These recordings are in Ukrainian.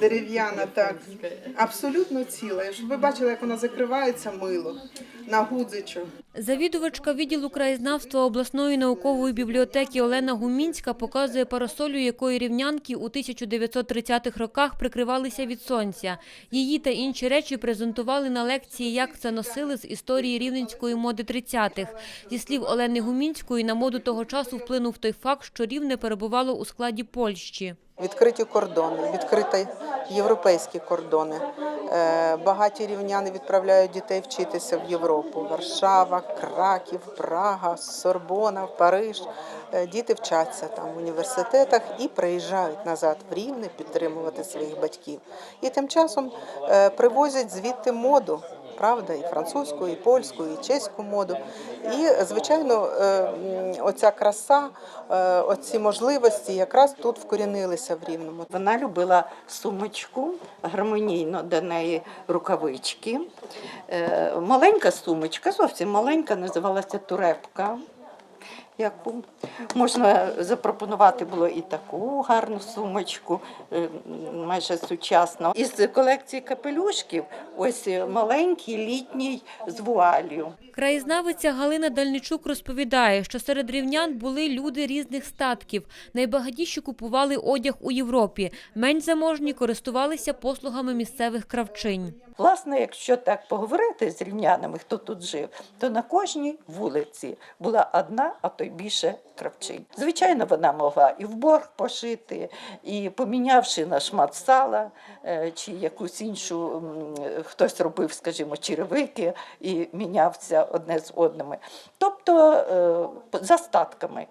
дерев'яна, так. Абсолютно ціла. Ви бачили, як вона закривається мило на гудзичок. Завідувачка відділу краєзнавства обласної наукової бібліотеки Олена Гумінська показує парасолю, якої рівнянки у 1930-х роках прикривалися від сонця. Її та інші речі презентували на лекції, як це носили з історії рівненської моди 30-х. Зі слів Олени Гумінської, на моду того часу вплинув той факт, що рівне перебувало у складі Польщі. Відкриті кордони, відкриті європейські кордони. Е, Багаті рівняни відправляють дітей вчитися в Європу. Варшава, Краків, Прага, Сорбона, Париж. Е, Діти вчаться там в університетах і приїжджають назад в Рівне підтримувати своїх батьків. І тим часом е, привозять звідти моду. Правда, і французьку, і польську, і чеську моду. І, звичайно, е, оця краса, е, оці можливості якраз тут вкорінилися в Рівному. Вона любила сумочку, гармонійно до неї рукавички. Е, Маленька сумочка, зовсім маленька, називалася турепка. Яку можна запропонувати було і таку гарну сумочку, е, майже сучасну. Із колекції капелюшків ось маленький літній з вуалью. Краєзнавиця Галина Дальничук розповідає, що серед рівнян були люди різних статків. Найбагатіші купували одяг у Європі, менш заможні користувалися послугами місцевих кравчинь. Власне, якщо так поговорити з рівнянами, хто тут жив, то на кожній вулиці була одна, а то й більше кравчинь. Звичайно, вона могла і в борг пошити, і помінявши на шмат сала е, чи якусь іншу, хтось робив, скажімо, черевики і мінявся одне з одними. Тобто е, за статками.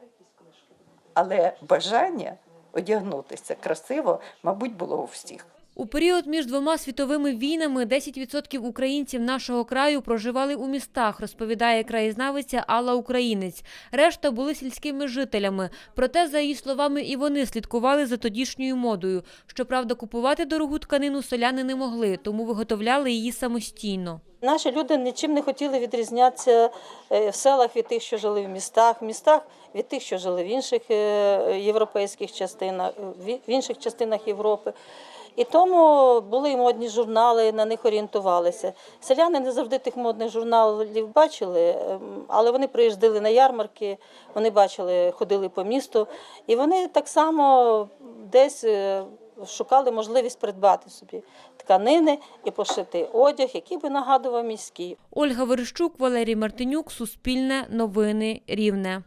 Але бажання одягнутися красиво, мабуть, було у всіх. У період між двома світовими війнами 10% українців нашого краю проживали у містах, розповідає краєзнавиця Алла Українець. Решта були сільськими жителями. Проте, за її словами, і вони слідкували за тодішньою модою. Щоправда, купувати дорогу тканину селяни не могли, тому виготовляли її самостійно. Наші люди нічим не хотіли відрізнятися е, в селах від тих, що жили в містах, в містах від тих, що жили в інших е, європейських частинах, в інших частинах Європи. І тому були модні журнали, на них орієнтувалися. Селяни не завжди тих модних журналів бачили, ем, але вони приїздили на ярмарки, вони бачили, ходили по місту, і вони так само десь е, шукали можливість придбати собі тканини і пошити одяг, який би нагадував міський. Ольга Верещук, Валерій Мартинюк, Суспільне, Новини, Рівне.